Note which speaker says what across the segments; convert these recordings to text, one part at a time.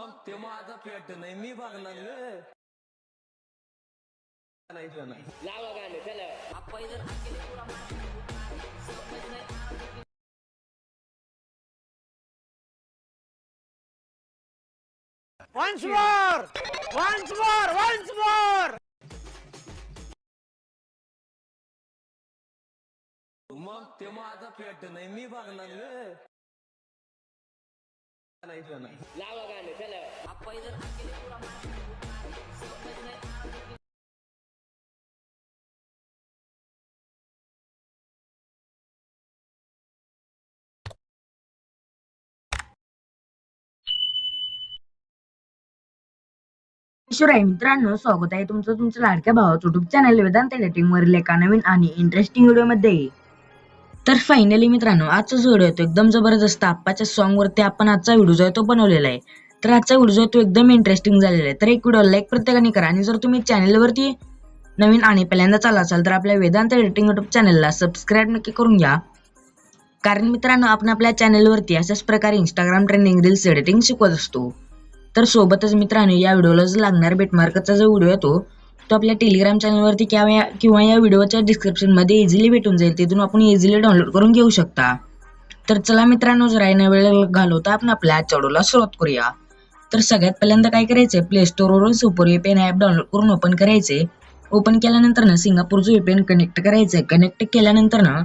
Speaker 1: मग ते माझा पेट नाही मी बघणार ग नाही नाही.
Speaker 2: लावा गाणं चला
Speaker 3: Once more! Once more! Once more!
Speaker 1: मग ते माझा पेट नाही मी बघणार ग नाही नाही.
Speaker 2: लावा गाणं चला
Speaker 4: शिवराय मित्रांनो स्वागत आहे तुमचं तुमच्या लाडक्या भावाचं युट्यूब चॅनल वेदांत एडिटिंग वरील एका नवीन आणि इंटरेस्टिंग व्हिडिओमध्ये तर फायनली मित्रांनो आजचा जो व्हिडिओ तो एकदम जबरदस्त आप्पाच्या सॉंगवरती आपण आजचा व्हिडिओ जो आहे तो बनवलेला आहे. तर आजचा व्हिडिओ जो आहे तो एकदम इंटरेस्टिंग झालेला आहे. तर एक व्हिडिओ लाईक प्रत्येकाने करा आणि जर तुम्ही चॅनलवरती नवीन आणि पहिल्यांदा चाला असाल तर आपल्या वेदांत एडिटिंग युट्यूब चॅनलला सबस्क्राईब नक्की करून घ्या. कारण मित्रांनो आपण आपल्या चॅनलवरती अशाच प्रकारे इंस्टाग्राम ट्रेंडिंग रील्स एडिटिंग शिकवत असतो. तर सोबतच मित्रांनो या व्हिडिओला जो लागणार बेटमार्कचा जो व्हिडिओ आहे तो आपल्या टेलिग्राम चॅनलवरती किंवा या किंवा या व्हिडिओच्या डिस्क्रिप्शनमध्ये इझिली भेटून जाईल. तिथून आपण इझिली डाउनलोड करून घेऊ शकता. तर चला मित्रांनो जर आहे वेळ घालवता आपण आपल्या आजच्या व्हिडिओला सुरुवात करूया. तर सगळ्यात पहिल्यांदा काय करायचं प्ले स्टोरवरून सुपर एन ॲप डाउनलोड करून ओपन करायचे ओपन केल्यानंतर ना सिंगापूरचं VPN कनेक्ट करायचं आहे कनेक्ट केल्यानंतर ना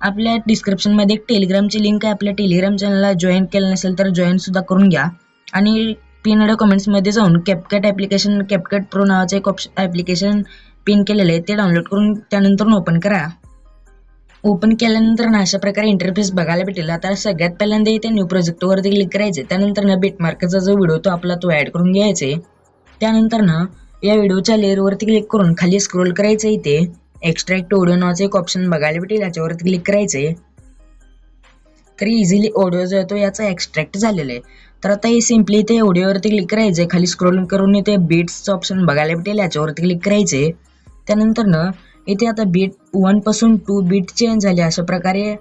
Speaker 4: आपल्या डिस्क्रिप्शनमध्ये एक टेलिग्रामची लिंक आहे. आपल्या टेलिग्राम चॅनलला जॉईन केलं नसेल तर जॉईन सुद्धा करून घ्या. आणि पिनड कमेंट्समध्ये जाऊन कॅपकट ॲप्लिकेशन कॅपकट प्रो नावाचं एक ऑप्श ॲप्लिकेशन पिन केलेलं आहे ते डाउनलोड करून त्यानंतर ओपन करा. ओपन केल्यानंतर ना अशा प्रकारे इंटरफेस बघायला भेटेल. आता सगळ्यात पहिल्यांदा इथे न्यू प्रोजेक्टवरती क्लिक करायचे त्यानंतर ना बेटमार्कचा जो व्हिडिओ तो आपला तो ॲड करून घ्यायचे त्यानंतर ना या व्हिडिओच्या लेअरवरती क्लिक करून खाली स्क्रोल करायचं इथे. एक्स्ट्रॅक्ट ऑडिओ नावाचं एक ऑप्शन बघायला भेटेल. याच्यावरती क्लिक करायचे तर इझिली ऑडिओ जो आहे तो याचा एक्स्ट्रॅक्ट झालेला आहे. तर आता हे सिम्पली इथे ऑडिओवरती क्लिक करायचे खाली स्क्रोल करून इथे बीट्सचं ऑप्शन बघायला भेटेल. याच्यावरती क्लिक करायचे त्यानंतर ना इथे आता बीट वनपासून टू बीट चेंज झाले. अशा प्रकारे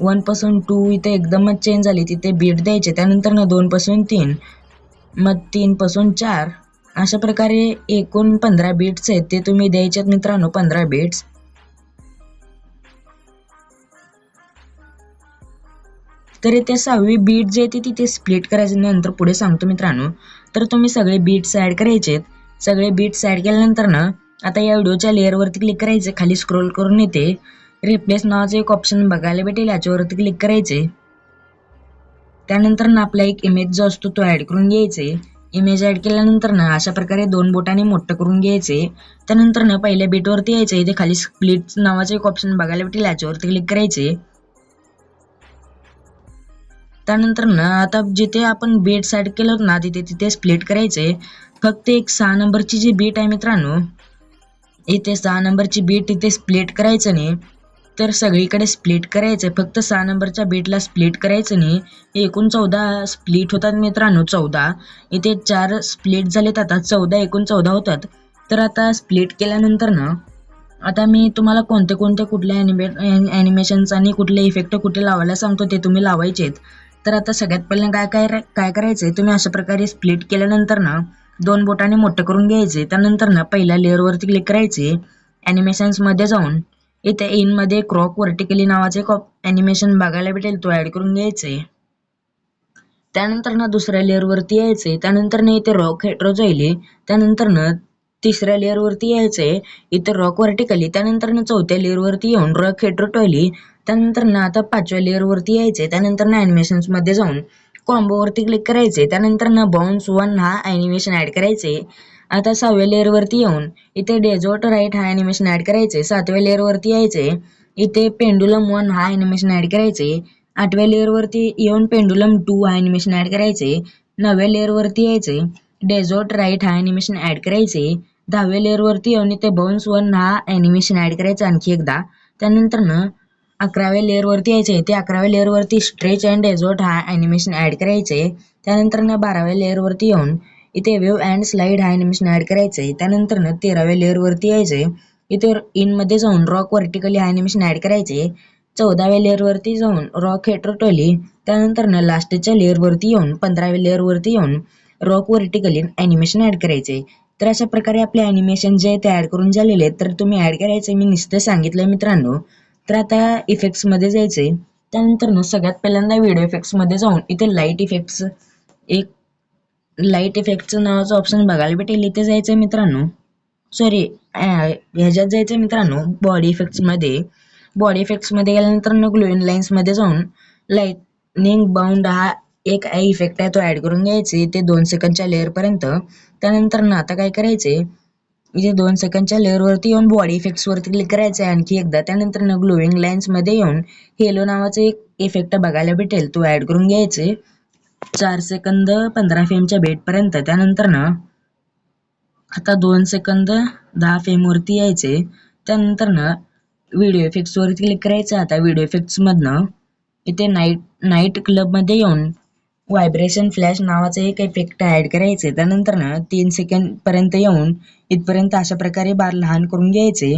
Speaker 4: वनपासून टू इथे एकदमच चेंज झाली. तिथे बीट द्यायचे. त्यानंतर ना दोन पासून तीन मग तीन पासून चार. अशा प्रकारे एकूण पंधरा बीट्स आहेत. ते तुम्ही द्यायचे आहेत मित्रांनो पंधरा बीट्स तर इथे सहावी बीट जे ते तिथे स्प्लिट करायचे नंतर पुढे सांगतो मित्रांनो. तर तुम्ही सगळे बीट्स ॲड करायचे सगळे बीट्स ॲड केल्यानंतर ना आता या व्हिडिओच्या लेअरवरती क्लिक करायचे खाली स्क्रोल करून येते. रिप्लेस नावाचं एक ऑप्शन बघायला भेटेल. याच्यावरती क्लिक करायचे त्यानंतर ना आपला एक इमेज जो असतो तो ॲड करून घ्यायचे इमेज ॲड केल्यानंतर ना अशा प्रकारे दोन बोटाने मोठं करून घ्यायचे त्यानंतर ना पहिल्या बीटवरती यायचे इथे खाली स्प्लिट नावाचं एक ऑप्शन बघायला भेटेल. याच्यावरती क्लिक करायचे त्यानंतर ना आता जिथे आपण बीट साईड केलं ना तिथे तिथे स्प्लिट करायचे फक्त एक सहा नंबरची जी बीट आहे मित्रांनो इथे सहा नंबरची बीट इथे स्प्लिट करायचं नाही. तर सगळीकडे स्प्लिट करायचं फक्त सहा नंबरच्या बीटला स्प्लिट करायचं नाही. एकूण चौदा स्प्लिट होतात मित्रांनो चौदा. इथे चार स्प्लिट झालेत आता चौदा एकूण चौदा होतात. तर आता स्प्लिट केल्यानंतर ना आता मी तुम्हाला कोणते कोणते कुठले ॲनिमे ॲनिमेशन्स आणि कुठले इफेक्ट कुठे लावायला सांगतो ते तुम्ही लावायचे आहेत तर आता सगळ्यात पहिल्यांदा काय काय काय करायचंय? तुम्ही अशा प्रकारे स्प्लिट केल्यानंतर ना दोन बोटाने मोठं करून घ्यायचे. त्यानंतर ना पहिल्या लेअरवरती क्लिक करायचे. ॲनिमेशन्समध्ये जाऊन इथे इनमध्ये क्रॉक वर्टिकली नावाचे एक ॲनिमेशन बघायला भेटेल तो ॲड करून घ्यायचे. त्यानंतर ना दुसऱ्या लेअरवरती यायचे. त्यानंतर ना इथे रॉक हेट्रो जाईल त्यानंतर ना तिसऱ्या लेअरवरती यायचे. इथे रॉक व्हर्टिकली त्यानंतर ना चौथ्या लेअरवरती येऊन रॉक हेट्रो टॉयली त्यानंतर ना आता पाचव्या लेअरवरती यायचे त्यानंतर ना ॲनिमेशन्समध्ये जाऊन कॉम्बोवरती क्लिक करायचे त्यानंतर ना बाउन्स वन हा ॲनिमेशन ॲड करायचे आता सहाव्या लेअरवरती येऊन इथे डेझॉर्ट राईट हा ॲनिमेशन ॲड करायचे सातव्या लेअरवरती यायचे इथे पेंडुलम वन हा ॲनिमेशन ॲड करायचे आठव्या लेअरवरती येऊन पेंडुलम टू हा ॲनिमेशन ॲड करायचे नव्या लेअरवरती यायचे डेझॉर्ट राईट हा ॲनिमेशन ॲड करायचे दहाव्या लेअरवरती येऊन इथे बाउन्स वन हा ॲनिमेशन ॲड करायचा आणखी एकदा. त्यानंतर ना अकराव्या लेअरवरती यायचे. ते अकराव्या लेअरवरती स्ट्रेच अँड डेझॉर्ट हा ॲनिमेशन ॲड करायचे. त्यानंतर ना बाराव्या लेअरवरती येऊन इथे वेव्ह अँड स्लाईड हा ॲनिमेशन ॲड करायचे. त्यानंतर त्यानंतरनं तेराव्या लेअरवरती यायचे. इथे इनमध्ये जाऊन रॉक व्हर्टिकली हा ॲनिमेशन ॲड करायचे. चौदाव्या लेअरवरती जाऊन रॉक हेट्रोटोली त्यानंतर ना लास्टच्या लेअरवरती येऊन पंधराव्या लेअरवरती येऊन रॉक व्हर्टिकली ॲनिमेशन ॲड करायचे. तर अशा प्रकारे आपले ॲनिमेशन जे आहे ते ॲड करून झालेले आहेत तर तुम्ही ॲड करायचे. मी नुसतं सांगितलं मित्रांनो. तर आता इफेक्ट्समध्ये जायचे त्यानंतर ना सगळ्यात पहिल्यांदा व्हिडिओ इफेक्ट्समध्ये जाऊन इथे लाइट इफेक्ट्स एक लाइट इफेक्टचं नावाचं ऑप्शन बघायला भेटेल. इथे जायचं आहे मित्रांनो सॉरी ह्याच्यात जायचं आहे मित्रांनो बॉडी इफेक्ट्समध्ये बॉडी इफेक्ट्समध्ये गेल्यानंतर न ग्लोईन लाईन्समध्ये जाऊन लाईटनिंग बाउंड हा एक इफेक्ट आहे तो ॲड करून घ्यायचे ते दोन सेकंडच्या लेअरपर्यंत त्यानंतर ना आता काय करायचे इथे दोन सेकंडच्या लेअरवरती येऊन बॉडी इफेक्ट्सवरती क्लिक करायचं आहे आणखी एकदा. त्यानंतर ना ग्लोईंग लाईन्समध्ये येऊन हेलो नावाचं एक इफेक्ट बघायला भेटेल. तो ॲड करून घ्यायचे. चार सेकंद पंधरा फेमच्या बेटपर्यंत त्यानंतर ना आता दोन सेकंद दहा फेमवरती यायचे. त्यानंतर ना व्हिडिओ इफेक्ट्सवरती क्लिक करायचं. आता व्हिडिओ इफेक्ट्समधनं इथे नाईट नाईट क्लबमध्ये येऊन व्हायब्रेशन फ्लॅश नावाचा एक इफेक्ट ॲड करायचे. त्यानंतर ना तीन सेकंडपर्यंत येऊन इथपर्यंत अशा प्रकारे बार लहान करून घ्यायचे.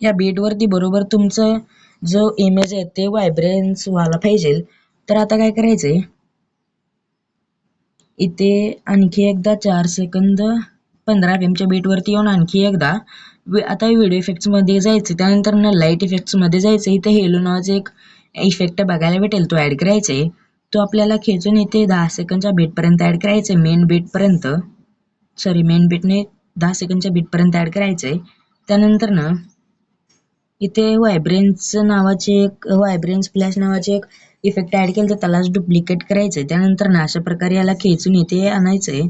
Speaker 4: या बीटवरती बरोबर तुमचं जो इमेज आहे ते व्हायब्रेन्स व्हायला पाहिजे. तर आता काय करायचे इथे आणखी एकदा चार सेकंद पंधरा फेमच्या बीटवरती येऊन आणखी एकदा. आता व्हिडिओ इफेक्ट्समध्ये जायचं त्यानंतर ना लाइट इफेक्ट्समध्ये जायचं. इथे हेलो नावाचं एक इफेक्ट बघायला भेटेल तो ॲड करायचा आहे तो आपल्याला खेचून इथे दहा सेकंडच्या बीटपर्यंत ॲड करायचे आहे मेन बीटपर्यंत सॉरी मेन बीटने दहा सेकंडच्या बीटपर्यंत ॲड करायचं आहे त्यानंतर ना इथे व्हायब्रेन्स नावाचे एक व्हायब्रेन्स फ्लॅश नावाचे एक इफेक्ट ॲड केलं तर त्यालाच डुप्लिकेट करायचं आहे त्यानंतर ना अशा प्रकारे याला खेचून इथे आणायचं आहे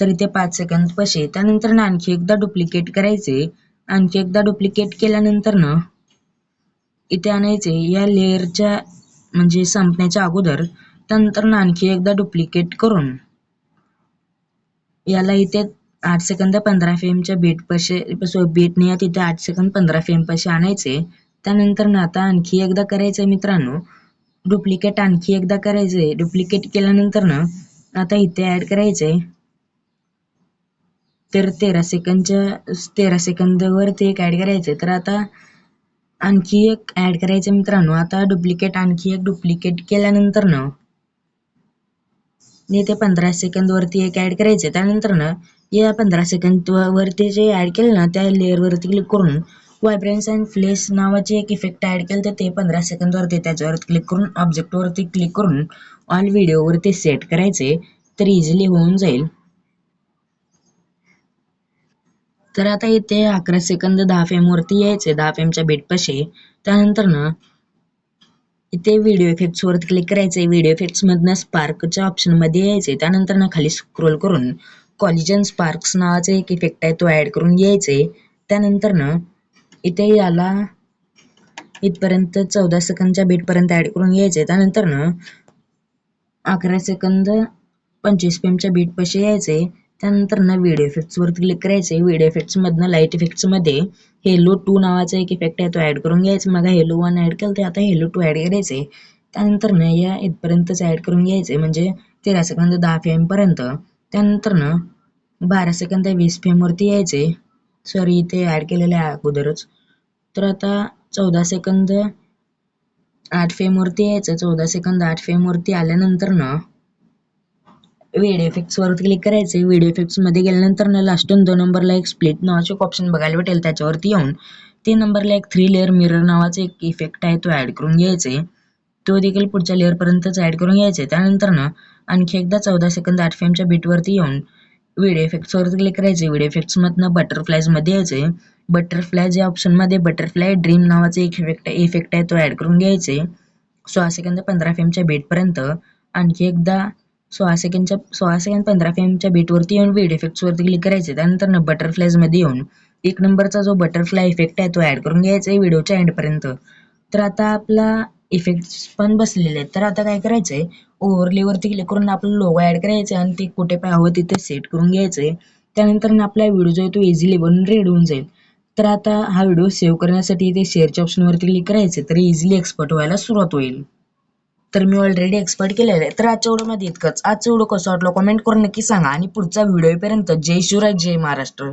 Speaker 4: तर इथे पाच सेकंद पसे त्यानंतर ना आणखी एकदा डुप्लिकेट करायचे आणखी एकदा डुप्लिकेट केल्यानंतर ना इथे आणायचे या लेअरच्या म्हणजे संपण्याच्या अगोदर. त्यानंतर ना आणखी एकदा डुप्लिकेट करून. याला इथे आठ सेकंद पंधरा फ्रेमच्या बीट पशे बीटने या तिथे आठ सेकंद पंधरा फेम पशे आणायचे. त्यानंतर ना आता आणखी एकदा करायचंय मित्रांनो. डुप्लिकेट आणखी एकदा करायचंय. डुप्लिकेट केल्यानंतर ना आता इथे ऍड करायचंय. तर तेरा सेकंदच्या तेरा सेकंदवर ते एक ऍड करायचंय. तर आता आणखी एक ऍड करायचं मित्रांनो. आता डुप्लिकेट आणखी एक डुप्लिकेट केल्यानंतर ना इथे पंधरा सेकंद वरती एक ऍड करायचे. त्यानंतर ना या पंधरा सेकंद वरती जे ऍड केलं ना त्या लेअर वरती क्लिक करून व्हायब्रन्स अँड फ्लेस नावाचे एक इफेक्ट ऍड केलं तर ते पंधरा सेकंद वरती त्याच्यावर क्लिक करून ऑब्जेक्ट वरती क्लिक करून ऑल व्हिडिओ वरती सेट करायचे. तर इझिली होऊन जाईल. तर आता इथे अकरा सेकंद दहा फेम वरती यायचे. दहा फेमच्या बेटपाशी त्यानंतर ना इथे व्हिडिओ इफेक्ट्स वर क्लिक करायचे व्हिडिओ इफेक्ट्स मधनं स्पार्कच्या ऑप्शनमध्ये यायचे त्यानंतर ना खाली स्क्रोल करून कॉलिजन स्पार्क्स नावाचा एक इफेक्ट आहे. तो ऍड करून घ्यायचे त्यानंतर ना इथे याला इथपर्यंत चौदा सेकंदच्या बीटपर्यंत ऍड करून घ्यायचे त्यानंतर ना अकरा सेकंद पंचवीस पेमच्या बीट पाशी यायचे त्यानंतर ना व्हिडिओ इफेक्ट्सवर क्लिक करायचे व्हिडिओ इफेक्ट्स मधनं लाइट इफेक्ट्समध्ये हेलो टू नावाचा एक इफेक्ट आहे तो ऍड करून घ्यायचा. मग हेलो वन ऍड केलं ते आता हेलो टू ऍड करायचे त्यानंतर ना या इथपर्यंतच ऍड करून घ्यायचे म्हणजे तेरा सेकंद दहा फेमपर्यंत त्यानंतर ना बारा सेकंद वीस फेमवरती यायचे सॉरी इथे ऍड केलेले आहे अगोदरच. तर आता चौदा सेकंद आठ फेमवरती यायचं. चौदा सेकंद आठ फेमवरती आल्यानंतर ना व्हिडिओ इफेक्ट्सवर क्लिक क्लिक करायचे व्हिडिओ इफेक्ट्समध्ये गेल्यानंतर ना लास्टून दोन नंबरला एक स्प्लिट नावाचे एक ऑप्शन बघायला भेटेल. त्याच्यावरती येऊन तीन नंबरला एक थ्री लेअर मिरर नावाचा एक इफेक्ट आहे तो ॲड करून घ्यायचे तो देखील पुढच्या लेअरपर्यंतच ॲड करून घ्यायचे त्यानंतर ना आणखी एकदा चौदा सेकंद आठ फेमच्या बीटवरती येऊन व्हिडिओ इफेक्ट्सवर क्लिक करायचे व्हिडिओ इफेक्ट्समधनं मधनं यायचे बटरफ्लाय या ऑप्शनमध्ये बटरफ्लाय ड्रीम नावाचा एक इफेक्ट इफेक्ट आहे तो ॲड करून घ्यायचे सोळा सेकंद पंधरा फेमच्या बीटपर्यंत आणखी एकदा सोळा सेकंडच्या सोळा सेकंड पंधरा फेमच्या बीटवरती येऊन वेड इफेक्ट्स वरती क्लिक करायचे. त्यानंतर ना बटरफ्लायजमध्ये येऊन एक नंबरचा जो बटरफ्लाय इफेक्ट आहे तो ऍड करून घ्यायचा आहे व्हिडिओच्या एंडपर्यंत तर आता आपला इफेक्ट्स पण बसलेले आहेत. तर आता काय करायचंय? आहे ओव्हरलेवरती क्लिक करून आपलं लोगो ऍड करायचे आणि ते कुठे पाय हवं तिथे सेट करून घ्यायचंय. त्यानंतर ना आपला व्हिडिओ जो आहे तो इझिली बनून रेड होऊन जाईल. तर आता हा व्हिडिओ सेव्ह करण्यासाठी ते शेअरच्या ऑप्शनवरती क्लिक करायचे तर इझिली एक्सपर्ट व्हायला सुरुवात होईल. तर मी ऑलरेडी एक्सपर्ट केलेलं आहे. तर आजच्या व्हिडिओमध्ये इतकंच. आजचं व्हिडिओ कसं वाटलं? कमेंट करून नक्की सांगा. आणि पुढचा व्हिडिओपर्यंत जय शिवराय जय महाराष्ट्र.